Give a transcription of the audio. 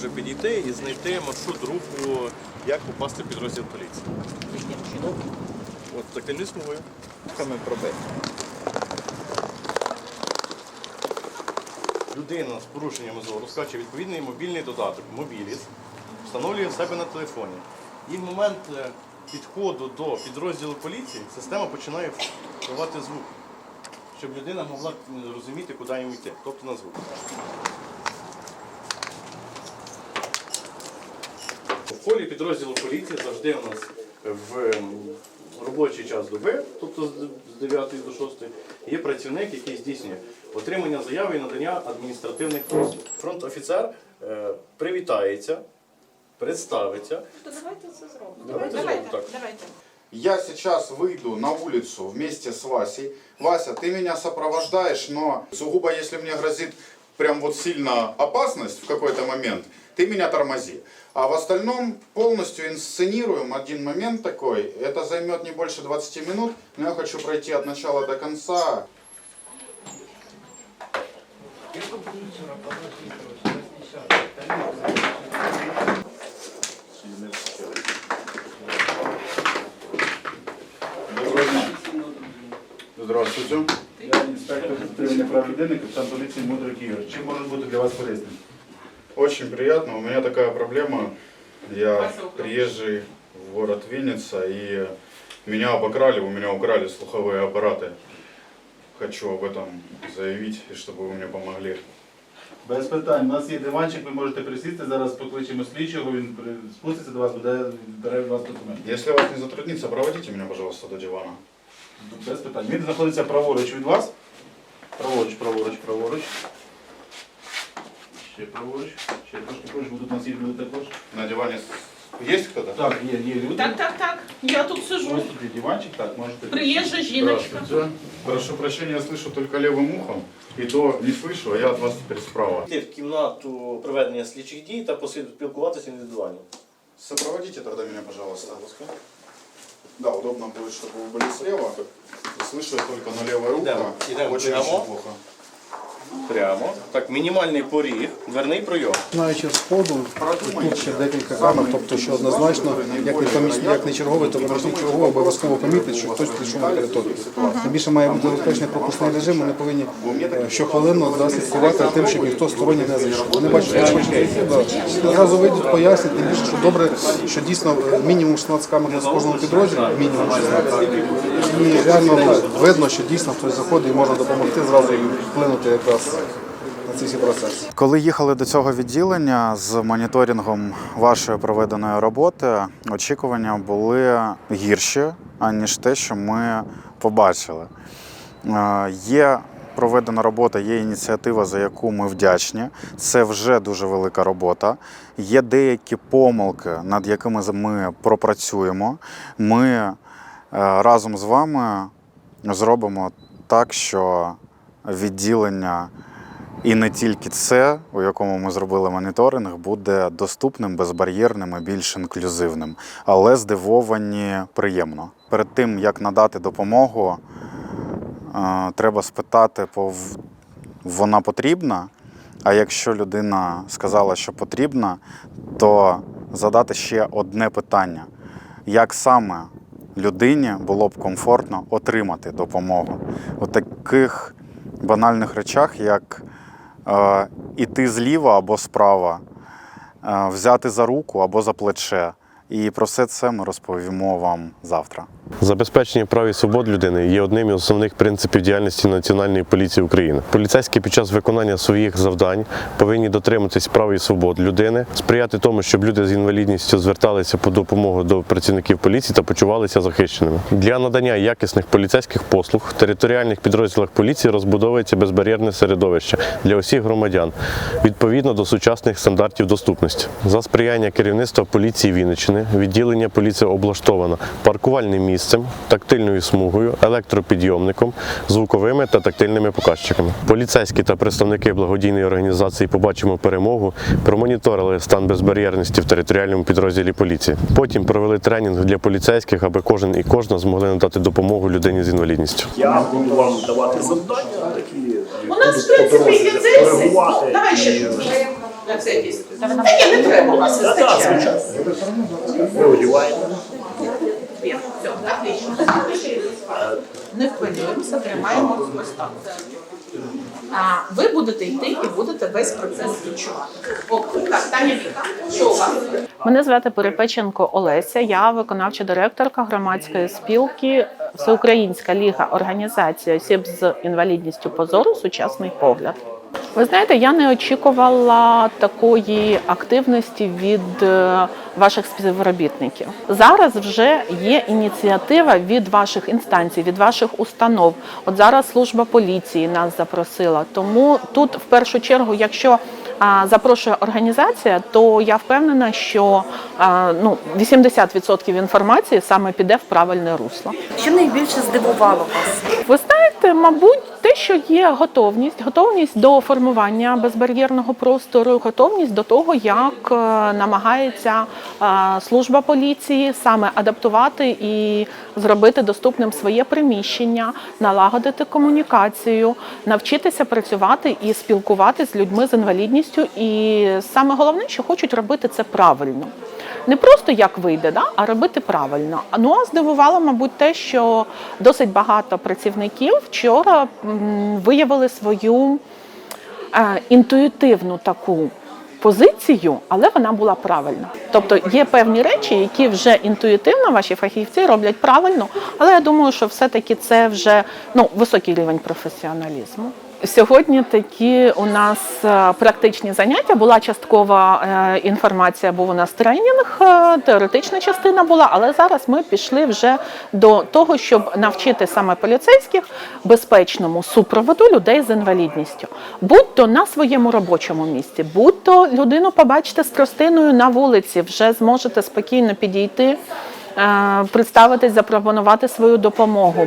може підійти і знайти маршрут руху, як попасти в підрозділ поліції. От тактильною смугою. Саме пробити. Людина з порушенням зору скаче відповідний мобільний додаток Мобіліс, встановлює в себе на телефоні. І в момент е, підходу до підрозділу поліції система починає впливати звук, щоб людина могла розуміти, куди йому йти, тобто на звук. В полі підрозділу поліції завжди у нас в робочий час доби, тобто з з 9 до 6, є працівник, який здійснює отримання заяви і надання адміністративних послуг. Фронт-офіцер е, привітається, представиться. То давайте це зробимо. Давайте давайте, зробимо так. давайте. Я сейчас выйду на улицу вместе с Васей. Вася, ты меня сопровождаешь, но сугубо если мне грозит прям вот сильно опасность в какой-то момент, ты меня тормози. А в остальном полностью инсценируем один момент такой. Это займет не больше 20 минут, но я хочу пройти от начала до конца. Здравствуйте. Я інспектор дотримання прав людини, капітан поліції Мудрик Ігор. Чим можу бути для вас корисним? Очень приятно. У меня такая проблема. Я приезжий в город Винница, и меня обокрали, у меня украли слуховые аппараты. Хочу об этом заявить, и чтобы вы мне помогли. Без питань. У нас є диванчик, ви можете присісти. Зараз покличемо слідчого, він при- спуститься до вас, буде бере від вас документи. Если вас не затруднится, проводите меня, пожалуйста, до дивана. Без питань. Він знаходиться праворуч від вас. Праворуч, праворуч, праворуч. Ще праворуч. Ще трошки праворуч, бо тут у нас є люди також. На диване с- есть кто-то? Так, є, є люди. Так, так, так. Я тут Ось сижу. тут є диванчик, так, можете. Приїжджа жіночка. Здравствуйте. Прошу прощения, я слышу только левым ухом, и то не слышу, а я от вас теперь справа. Йти в кімнату проведення слідчих дій та поспілкуватися індивідуально. Сопроводите тогда меня, пожалуйста. Да, удобно будет, чтобы вы были слева. Слышу я только на левое ухо. Идем, идем Очень, прямо. очень плохо. Прямо. Так, мінімальний поріг, дверний пройом. Починаючи з входу, тут ще декілька камер, тобто що однозначно, як не, поміч- як не черговий, то помічник черговий обов'язково помітить, що хтось підійшов на територію. Тим більше має бути забезпечений пропускний режим, вони повинні е, щохвилинно да, слідкувати тим, щоб ніхто сторонній не зайшов. Вони бачать, що да. одразу вийдуть, пояснять, тим більше, що добре, що дійсно е, мінімум 16 камер з кожного підрозділу, мінімум 16. І реально видно, що дійсно хтось заходить і можна допомогти зразу вплинути якраз на ці всі. Коли їхали до цього відділення з моніторингом вашої проведеної роботи, очікування були гірші, аніж те, що ми побачили. Е, Є проведена робота, є ініціатива, за яку ми вдячні. Це вже дуже велика робота. Є деякі помилки, над якими ми пропрацюємо. Ми е, разом з вами зробимо так, що відділення і не тільки це, у якому ми зробили моніторинг, буде доступним, безбар'єрним і більш інклюзивним, але здивовані приємно. Перед тим як надати допомогу, е, треба спитати, вона потрібна. А якщо людина сказала, що потрібна, то задати ще одне питання: як саме людині було б комфортно отримати допомогу у таких банальних речах, як е, іти зліва або справа, е, взяти за руку або за плече. І про все це ми розповімо вам завтра. Забезпечення прав і свобод людини є одним із основних принципів діяльності Національної поліції України. Поліцейські під час виконання своїх завдань повинні дотримуватись прав і свобод людини, сприяти тому, щоб люди з інвалідністю зверталися по допомогу до працівників поліції та почувалися захищеними. Для надання якісних поліцейських послуг в територіальних підрозділах поліції розбудовується безбар'єрне середовище для усіх громадян відповідно до сучасних стандартів доступності. За сприяння керівництва поліції Вінниччини відділення поліції облаштовано паркувальним місцем, тактильною смугою, електропідйомником, звуковими та тактильними показчиками. Поліцейські та представники благодійної організації Побачимо перемогу промоніторили стан безбар'єрності в територіальному підрозділі поліції. Потім провели тренінг для поліцейських, аби кожен і кожна змогли надати допомогу людині з інвалідністю. Я буду вам давати завдання такі У нас, в принципі, є цей Давай ще. На всякий случай. Та ні, не треба, у нас вистачає. Є, все, отлично. Не хвилюємося, тримаємо ось так. А ви будете йти і будете весь процес відчувати. Так, Таня що у вас? Мене звати Перепеченко Олеся. Я виконавча директорка громадської спілки Всеукраїнська ліга організації осіб з інвалідністю позору Сучасний погляд. Ви знаєте, я не очікувала такої активності від е, ваших співробітників. Зараз вже є ініціатива від ваших інстанцій, від ваших установ. От зараз служба поліції нас запросила. Тому тут, в першу чергу, якщо запрошує організація, то я впевнена, що ну 80% інформації саме піде в правильне русло. Що найбільше здивувало вас? Ви знаєте, мабуть, те, що є готовність, готовність до формування безбар'єрного простору, готовність до того, як е, намагається е, служба поліції саме адаптувати і зробити доступним своє приміщення, налагодити комунікацію, навчитися працювати і спілкуватися з людьми з інвалідністю. І саме головне, що хочуть робити це правильно. Не просто як вийде, да, а робити правильно. Ну а здивувало, мабуть, те, що досить багато працівників вчора виявили свою е, інтуїтивну таку позицію, але вона була правильна. Тобто є певні речі, які вже інтуїтивно ваші фахівці роблять правильно, але я думаю, що все-таки це вже ну, високий рівень професіоналізму. Сьогодні такі у нас е, практичні заняття. Була часткова е, інформація, був у нас тренінг, е, теоретична частина була, але зараз ми пішли вже до того, щоб навчити саме поліцейських безпечному супроводу людей з інвалідністю. Будь-то на своєму робочому місці, будь-то людину побачите з тростиною на вулиці, вже зможете спокійно підійти, представитись, запропонувати свою допомогу.